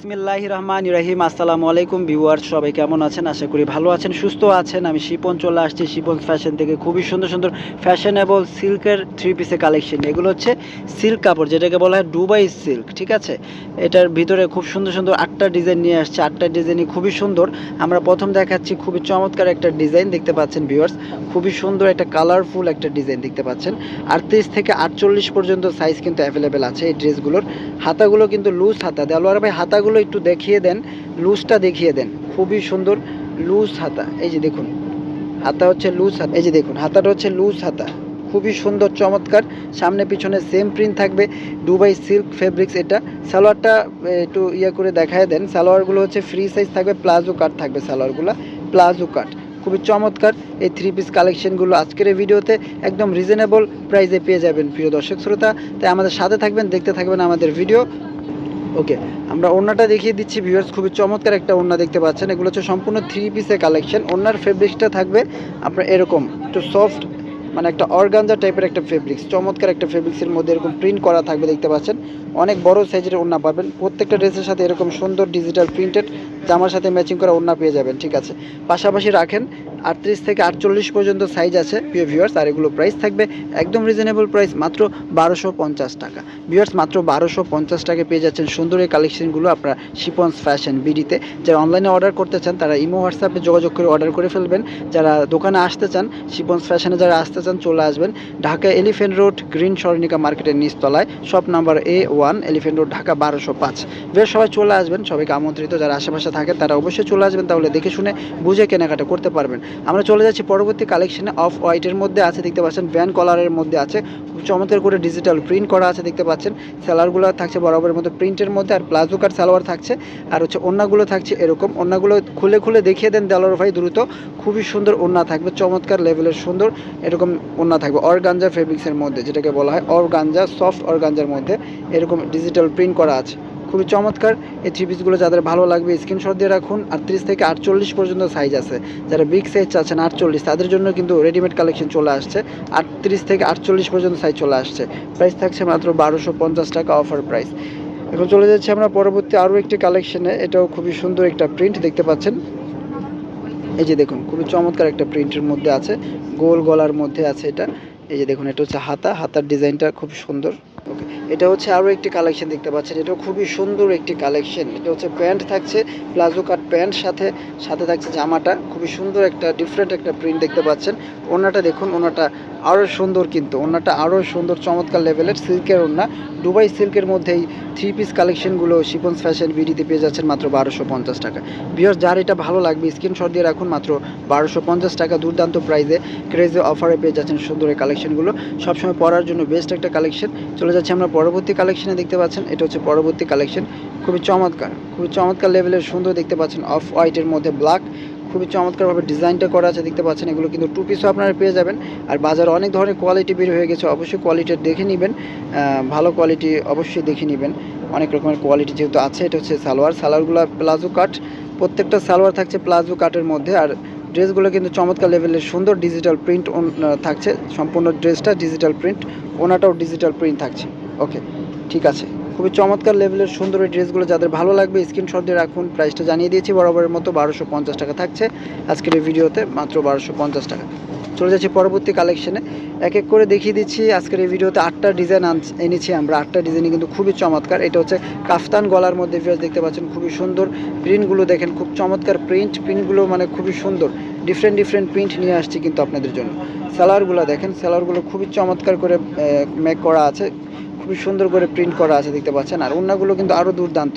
বিসমিল্লাহ রহমান ইরাহিম আসসালামু আলাইকুম ভিউয়ার্স, সবাই কেমন আছেন? আশা করি ভালো আছেন, সুস্থ আছেন। আমি শিপন চলে আসছি, শিপন ফ্যাশন থেকে খুবই সুন্দর সুন্দর ফ্যাশনেবল সিল্কের থ্রি পিসের কালেকশন এগুলো হচ্ছে সিল্ক কাপড়, যেটাকে বলা হয় দুবাই সিল্ক ঠিক আছে? এটার ভিতরে খুব সুন্দর সুন্দর আটটা ডিজাইন নিয়ে আসছে। আটটা ডিজাইনই খুবই সুন্দর। আমরা প্রথম দেখাচ্ছি খুবই চমৎকার একটা ডিজাইন দেখতে পাচ্ছেন ভিউয়ার্স। খুবই সুন্দর একটা কালারফুল একটা ডিজাইন দেখতে পাচ্ছেন। আটত্রিশ থেকে আটচল্লিশ পর্যন্ত সাইজ কিন্তু অ্যাভেলেবেল আছে এই ড্রেসগুলোর হাতাগুলো কিন্তু লুজ হাতা। দেলোয়ার ভাই, হাতাগুলো একটু দেখিয়ে দেন লুজটা দেখিয়ে দেন। খুবই সুন্দর লুজ হাতা। এই যে দেখুন, হাতা হচ্ছে লুজ হাতা। এই যে দেখুন, হাতাটা হচ্ছে লুজ হাতা। খুবই সুন্দর, চমৎকার। সামনে পিছনে সেম প্রিন্ট থাকবে দুবাই সিল্ক ফেব্রিক্স এটা। সালোয়ারটা একটু ইয়ে করে দেখায় দেন। সালোয়ারগুলো হচ্ছে ফ্রি সাইজ থাকবে প্লাজো কাট থাকবে সালোয়ারগুলো প্লাজো কাট খুবই চমৎকার এই থ্রি পিস কালেকশনগুলো আজকের এই ভিডিওতে একদম রিজনেবল প্রাইসে পেয়ে যাবেন, প্রিয় দর্শক শ্রোতা। তাই আমাদের সাথে থাকবেন, দেখতে থাকবেন আমাদের ভিডিও ওকে আমরা ওড়নাটা দেখিয়ে দিচ্ছি ভিউয়ার্স খুবই চমৎকার একটা ওড়না দেখতে পাচ্ছেন। এগুলো হচ্ছে সম্পূর্ণ থ্রি পিসের কালেকশন ওড়নার ফেব্রিক্সটা থাকবে আপনার এরকম, একটু সফট মানে একটা অর্গানজা টাইপের একটা ফেব্রিক্স চমৎকার একটা ফেব্রিক্সের মধ্যে এরকম প্রিন্ট করা থাকবে দেখতে পাচ্ছেন। অনেক বড় সাইজের ওড়না পাবেন। প্রত্যেকটা ড্রেসের সাথে এরকম সুন্দর ডিজিটাল প্রিন্টেড জামার সাথে ম্যাচিং করা ওড়না পেয়ে যাবেন, ঠিক আছে? পাশাপাশি রাখেন আটত্রিশ থেকে আটচল্লিশ পর্যন্ত সাইজ আছে, প্রিয় ভিউয়ার্স আর এগুলো প্রাইস থাকবে একদম রিজনেবল প্রাইস মাত্র বারোশো পঞ্চাশ টাকা। ভিউয়ার্স মাত্র বারোশো পঞ্চাশ টাকা পেয়ে যাচ্ছেন সুন্দর এই কালেকশনগুলো আপনার শিপন্স ফ্যাশন বিডিতে যারা অনলাইনে অর্ডার করতে চান, তারা ইমো হোয়াটসঅ্যাপে যোগাযোগ করে অর্ডার করে ফেলবেন। যারা দোকানে আসতে চান শিপন্স ফ্যাশনে যারা আসতে চান, চলে আসবেন Dhaka elephant road green Swarnika মার্কেটের নিচতলায়। Shop number A one elephant road Dhaka বারোশো পাঁচ। বেশ সবাই চলে আসবেন, সবাইকে আমন্ত্রিত। যারা আশেপাশে থাকেন, তারা অবশ্যই চলে আসবেন। তাহলে দেখে শুনে, বুঝে কেনাকাটা করতে পারবেন। আমরা চলে যাচ্ছি পরবর্তী কালেকশনে অফ হোয়াইটের মধ্যে আছে, দেখতে পাচ্ছেন ভ্যান কলারের মধ্যে আছে। খুব চমৎকার করে ডিজিটাল প্রিন্ট করা আছে, দেখতে পাচ্ছেন। স্যালারগুলো থাকছে বরাবরের মধ্যে প্রিন্টের মধ্যে, আর প্লাজো কাট সালোয়ার থাকছে। আর হচ্ছে ওন্নাগুলো থাকছে এরকম। ওন্নাগুলো খুলে খুলে দেখিয়ে দেন দেলোয়ার ভাই দ্রুত। খুবই সুন্দর ওন্না থাকবে, চমৎকার লেভেলের সুন্দর এরকম ওন্না থাকবে। অরগাঞ্জা ফেব্রিক্সের মধ্যে, যেটাকে বলা হয় অরগাঞ্জা সফট অরগাঞ্জার মধ্যে এরকম ডিজিটাল প্রিন্ট করা আছে। খুবই চমৎকার। এই থ্রি পিসগুলো যাদের ভালো লাগবে স্ক্রিনশট দিয়ে রাখুন। আটত্রিশ থেকে আটচল্লিশ পর্যন্ত সাইজ আছে। যারা বিগ সাইজ চাচ্ছেন, আটচল্লিশ, তাদের জন্য কিন্তু রেডিমেড কালেকশন চলে আসছে। আটত্রিশ থেকে আটচল্লিশ পর্যন্ত সাইজ চলে আসছে। প্রাইস থাকছে মাত্র বারোশো পঞ্চাশ টাকা অফার প্রাইস এখন চলে যাচ্ছি আমরা পরবর্তী আরও একটি কালেকশনে এটাও খুবই সুন্দর একটা প্রিন্ট দেখতে পাচ্ছেন। এই যে দেখুন, খুবই চমৎকার একটা প্রিন্টের মধ্যে আছে। গোল গলার মধ্যে আছে এটা। এই যে দেখুন, এটা হচ্ছে হাতা। হাতার ডিজাইনটা খুব সুন্দর। ওকে এটা হচ্ছে আরও একটি কালেকশন দেখতে পাচ্ছেন। এটা খুবই সুন্দর একটি কালেকশন এটা হচ্ছে প্যান্ট থাকছে, প্লাজো কাট প্যান্ট সাথে সাথে থাকছে জামাটা। খুবই সুন্দর একটা ডিফারেন্ট একটা প্রিন্ট দেখতে পাচ্ছেন। ওনাটা দেখুন, ওনাটা আরও সুন্দর কিন্তু ওনাটা আরও সুন্দর চমৎকার লেভেলের সিল্কের ওনা দুবাই সিল্কের মধ্যে এই থ্রি পিস কালেকশনগুলো শিপন্স ফ্যাশন বিডিতে পেয়ে যাচ্ছেন মাত্র বারোশো পঞ্চাশ টাকা। বিয়স যার এটা ভালো লাগবে স্ক্রিনশট দিয়ে রাখুন মাত্র বারোশো পঞ্চাশ টাকা দুর্দান্ত প্রাইজে ক্রেজে অফারে পেয়ে যাচ্ছেন সুন্দর এই কালেকশনগুলো সবসময় পরার জন্য বেস্ট একটা কালেকশন চলে যাচ্ছে আমরা পরবর্তী কালেকশনে দেখতে পাচ্ছেন, এটা হচ্ছে পরবর্তী কালেকশন খুবই চমৎকার খুবই চমৎকার লেভেলের সুন্দর দেখতে পাচ্ছেন অফ হোয়াইটের মধ্যে ব্ল্যাক খুবই চমৎকারভাবে ডিজাইনটা করা আছে, দেখতে পাচ্ছেন এগুলো কিন্তু টু পিসও আপনারা পেয়ে যাবেন। আর বাজারে অনেক ধরনের কোয়ালিটি বের হয়ে গেছে, অবশ্যই কোয়ালিটি দেখে নেবেন। ভালো কোয়ালিটি অবশ্যই দেখে নেবেন। অনেক রকমের কোয়ালিটি যেহেতু আছে, এটা হচ্ছে সালোয়ার। সালোয়ারগুলো প্লাজো কাট, প্রত্যেকটা সালোয়ার থাকছে প্লাজো কাটের মধ্যে। আর ড্রেসগুলো কিন্তু চমৎকার লেভেলের সুন্দর ডিজিটাল প্রিন্ট থাকছে। সম্পূর্ণ ড্রেসটা ডিজিটাল প্রিন্ট ওনাটাও ডিজিটাল প্রিন্ট থাকছে। ওকে ঠিক আছে। খুবই চমৎকার লেভেলের সুন্দর এই ড্রেসগুলো যাদের ভালো লাগবে স্ক্রিনশট দিয়ে রাখুন। প্রাইসটা জানিয়ে দিয়েছি, বরাবরের মতো বারোশো পঞ্চাশ টাকা থাকছে। আজকের এই ভিডিওতে মাত্র বারোশো পঞ্চাশ টাকা। চলে যাচ্ছি পরবর্তী কালেকশনে এক এক করে দেখিয়ে দিচ্ছি, আজকের এই ভিডিওতে আটটা ডিজাইন এনেছি আমরা। আটটা ডিজাইনই কিন্তু খুবই চমৎকার। এটা হচ্ছে কাফতান গলার মধ্যে ভিউয়ার্স দেখতে পাচ্ছেন, খুবই সুন্দর প্রিন্টগুলো দেখেন, খুব চমৎকার প্রিন্ট প্রিন্টগুলো মানে খুবই সুন্দর। ডিফারেন্ট ডিফারেন্ট প্রিন্ট নিয়ে আসছি কিন্তু আপনাদের জন্য। স্যালারগুলো দেখেন স্যালারগুলো খুবই চমৎকার করে মেক করা আছে। খুবই সুন্দর করে প্রিন্ট করা আছে, দেখতে পাচ্ছেন? আর ওড়নাগুলো কিন্তু আরও দুর্দান্ত।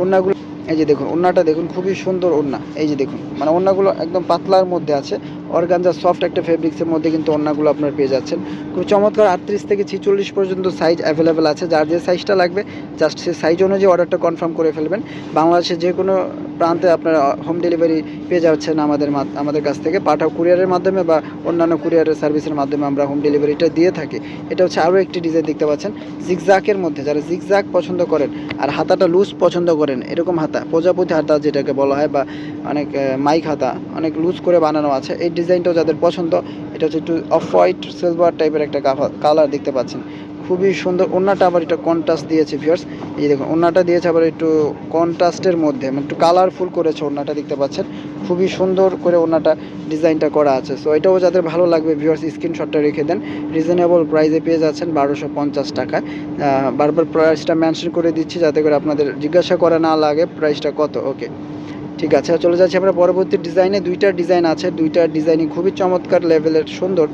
ওড়নাগুলো, এই যে দেখুন, ওড়নাটা দেখুন, খুবই সুন্দর ওড়না। এই যে দেখুন মানে ওড়নাগুলো একদম পাতলার মধ্যে আছে। অর্গানজা সফট একটা ফেব্রিক্সের মধ্যে কিন্তু অন্যগুলো আপনার পেয়ে যাচ্ছেন। খুব চমৎকার আটত্রিশ থেকে ছিচল্লিশ পর্যন্ত সাইজ অ্যাভেলেবেল আছে। যার যে সাইজটা লাগবে জাস্ট সেই সাইজ অনুযায়ী অর্ডারটা কনফার্ম করে ফেলবেন। বাংলাদেশের যে কোনো প্রান্তে আপনারা হোম ডেলিভারি পেয়ে যাচ্ছেন আমাদের আমাদের কাছ থেকে। পাঠাও কুরিয়ারের মাধ্যমে বা অন্যান্য কুরিয়ারের সার্ভিসের মাধ্যমে আমরা হোম ডেলিভারিটা দিয়ে থাকি। এটা হচ্ছে আরও একটি ডিজাইন দেখতে পাচ্ছেন। জিগজাকের মধ্যে, যারা জিগজাক পছন্দ করেন আর হাতাটা লুজ পছন্দ করেন, এরকম হাতা, প্রজাপতি হাতা যেটাকে বলা হয় বা অনেক মাইক হাতা, অনেক লুজ করে বানানো আছে। এই ডিজাইনটাও যাদের পছন্দ এটা হচ্ছে একটু অফ হোয়াইট সিলভার টাইপের একটা কালার দেখতে পাচ্ছেন। খুবই সুন্দর ওন্নাটা আবার এটা কন্ট্রাস্ট দিয়েছে ভিউয়ার্স এই দেখুন ওন্নাটা দিয়েছে আবার একটু কন্ট্রাস্টের মধ্যে মানে একটু কালারফুল করেছে ওন্নাটা দেখতে পাচ্ছেন। খুবই সুন্দর করে ওন্নাটা ডিজাইনটা করা আছে। সো এটাও যাদের ভালো লাগবে ভিউয়ার্স স্ক্রিনশটটা রেখে দেন। রিজনেবল প্রাইসে পেয়ে যাচ্ছেন বারোশো পঞ্চাশ আহ, বারবার প্রাইসটা মেনশন করে দিচ্ছি যাতে করে আপনাদের জিজ্ঞাসা করা না লাগে প্রাইসটা কত? ওকে ঠিক আছে, চলে যাচ্ছি আমরা পরবর্তী ডিজাইনে দুইটা ডিজাইন আছে, দুইটা ডিজাইনই খুবই চমৎকার লেভেলের সুন্দর।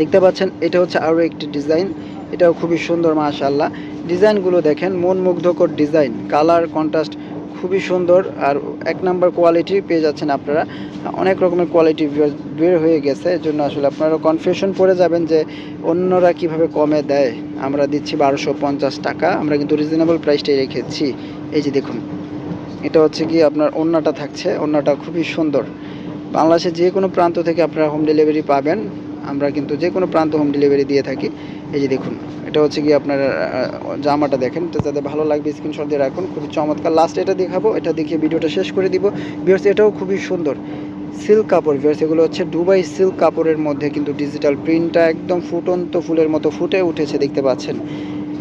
দেখতে পাচ্ছেন, এটা হচ্ছে আরও একটি ডিজাইন এটাও খুবই সুন্দর মাশাল্লাহ ডিজাইনগুলো দেখেন মন মুগ্ধকর ডিজাইন কালার কন্ট্রাস্ট খুবই সুন্দর। আর এক নাম্বার কোয়ালিটি পেয়ে যাচ্ছেন আপনারা। অনেক রকমের কোয়ালিটি বের হয়ে গেছে। এর জন্য আসলে আপনারা কনফিউশন পড়ে যাবেন যে অন্যরা কীভাবে কমে দেয়। আমরা দিচ্ছি বারোশো টাকা। আমরা কিন্তু রিজনেবল প্রাইসটাই রেখেছি। এই যে দেখুন। এটা হচ্ছে কি আপনার ওন্নাটা থাকছে ওন্নাটা খুবই সুন্দর। বাংলাদেশের যে কোনো প্রান্ত থেকে আপনারা হোম ডেলিভারি পাবেন, আমরা কিন্তু যে কোনো প্রান্ত হোম ডেলিভারি দিয়ে থাকি। এই যে দেখুন, এটা হচ্ছে কি আপনার জামাটা দেখেন এটা যাতে ভালো লাগবে স্ক্রিনশট দিয়ে রাখুন। খুবই চমৎকার। লাস্ট এটা দেখাবো, এটা দেখিয়ে ভিডিওটা শেষ করে দিব। বিয়ার্স এটাও খুবই সুন্দর। সিল্ক কাপড় বিয়ার্স এগুলো হচ্ছে দুবাই সিল্ক কাপড়ের মধ্যে কিন্তু ডিজিটাল প্রিন্টটা একদম ফুটন্ত ফুলের মতো ফুটে উঠেছে, দেখতে পাচ্ছেন।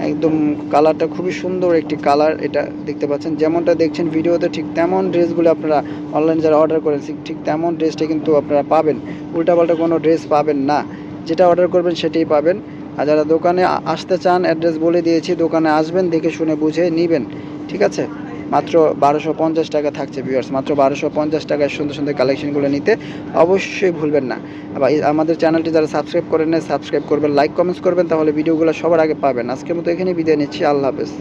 একদম কালারটা খুবই সুন্দর একটি কালার এটা দেখতে পাচ্ছেন। যেমনটা দেখছেন ভিডিওতে ঠিক তেমন ড্রেসগুলো আপনারা অনলাইনে যারা অর্ডার করেন ঠিক- তেমন ড্রেসটা কিন্তু আপনারা পাবেন। উল্টাপাল্টা কোনো ড্রেস পাবেন না। যেটা অর্ডার করবেন সেটাই পাবেন। আর যারা দোকানে আসতে চান অ্যাড্রেস বলে দিয়েছি, দোকানে আসবেন, দেখে শুনে বুঝে নেবেন। ঠিক আছে? মাত্র বারোশো পঞ্চাশ টাকা থাকছে ভিউয়ার্স মাত্র বারোশো পঞ্চাশ টাকায় সুন্দর সুন্দর কালেকশনগুলো নিতে অবশ্যই ভুলবেন না। আবার আমাদের চ্যানেলটি যারা সাবস্ক্রাইব করেন না সাবস্ক্রাইব করবেন লাইক কমেন্টস করবেন, তাহলে ভিডিওগুলো সবার আগে পাবেন। আজকের মতো এখানে বিদায় নিচ্ছি। আল্লাহ হাফেজ।